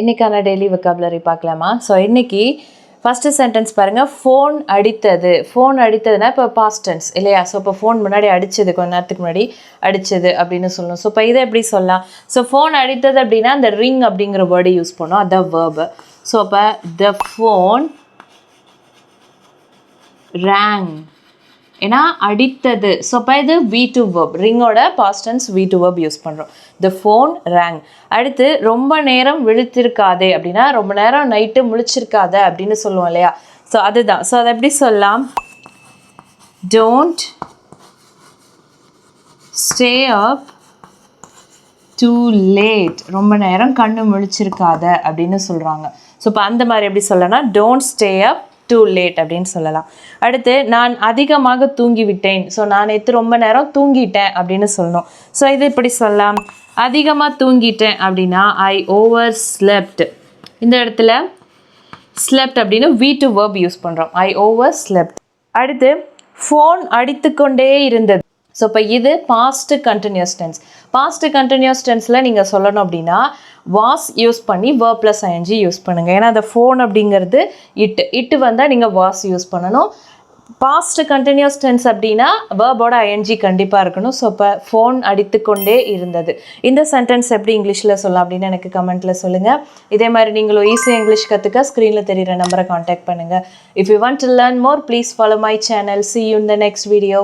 இன்னைக்கான daily vocabulary பார்க்கலாமா? So இன்றைக்கி ஃபஸ்ட்டு சென்டென்ஸ் பாருங்கள் ஃபோன் அடித்தது. ஃபோன் அடித்ததுன்னா இப்போ பாஸ்டன்ஸ் இல்லையா? ஸோ இப்போ ஃபோன் முன்னாடி அடித்தது கொஞ்ச நேரத்துக்கு முன்னாடி அடித்தது அப்படின்னு சொல்லணும். ஸோ இப்போ இதை எப்படி சொல்லலாம்? ஸோ ஃபோன் அடித்தது அப்படின்னா அந்த ரிங் அப்படிங்கிற வேர்டு யூஸ் பண்ணோம். அதான் வேர்பு ஸோ அப்போ த ஃபோன் ரேங் ஏன்னா அடித்தது. ஸோ அப்போ இது V two verb ரிங்கோட past tense V two verb use பண்ணுறோம் த ஃபோன் ரேங் அடுத்து ரொம்ப நேரம் விழித்திருக்காதே அப்படின்னா ரொம்ப நேரம் நைட்டு முழிச்சிருக்காத அப்படின்னு சொல்லுவோம் இல்லையா? ஸோ அதுதான். ஸோ அதை எப்படி சொல்லலாம்? Don't stay up too late ரொம்ப நேரம் கண்ணு முழிச்சிருக்காத அப்படின்னு சொல்கிறாங்க ஸோ இப்போ அந்த மாதிரி எப்படி சொல்லனா don't stay up too late அப்படின்னு சொல்லலாம். அடுத்து நான் அதிகமாக தூங்கிவிட்டேன். ஸோ நான் நேற்று ரொம்ப நேரம் தூங்கிட்டேன் அப்படின்னு சொல்லணும். ஸோ இது இப்படி சொல்லலாம்? அதிகமாக தூங்கிட்டேன் அப்படின்னா ஐ ஓவர் ஸ்லெப்ட் இந்த இடத்துல ஸ்லெப்ட் அப்படின்னு வி டு வேர்ப் யூஸ் பண்ணுறோம் ஐ ஓவர் ஸ்லெப்ட் அடுத்து ஃபோன் அடித்துக்கொண்டே இருந்தது. ஸோ இப்போ இது past continuous tense past continuous டென்ஸில் நீங்கள் சொல்லணும் அப்படின்னா வாஸ் யூஸ் பண்ணி வேர்ப் ப்ளஸ் ஐஎன்ஜி யூஸ் பண்ணுங்கள் ஏன்னா அந்த ஃபோன் அப்படிங்கிறது இட்டு இட்டு வந்தால் நீங்கள் வாஸ் யூஸ் பண்ணணும். பாஸ்ட் கண்டினியூஸ் டென்ஸ் அப்படின்னா வேர்போட ஐஎன்ஜி கண்டிப்பாக இருக்கணும். ஸோ இப்போ ஃபோன் அடித்துக்கொண்டே இருந்தது. இந்த சென்டென்ஸ் எப்படி இங்கிலீஷில் சொல்லலாம் அப்படின்னு எனக்கு கமெண்ட்டில் சொல்லுங்கள் இதே மாதிரி நீங்களும் ஈஸியாக இங்கிலீஷ் கற்றுக்க ஸ்க்ரீனில் தெரியிற நம்பரை காண்டாக்ட் பண்ணுங்கள் if you want to learn more please follow my channel see you in the next video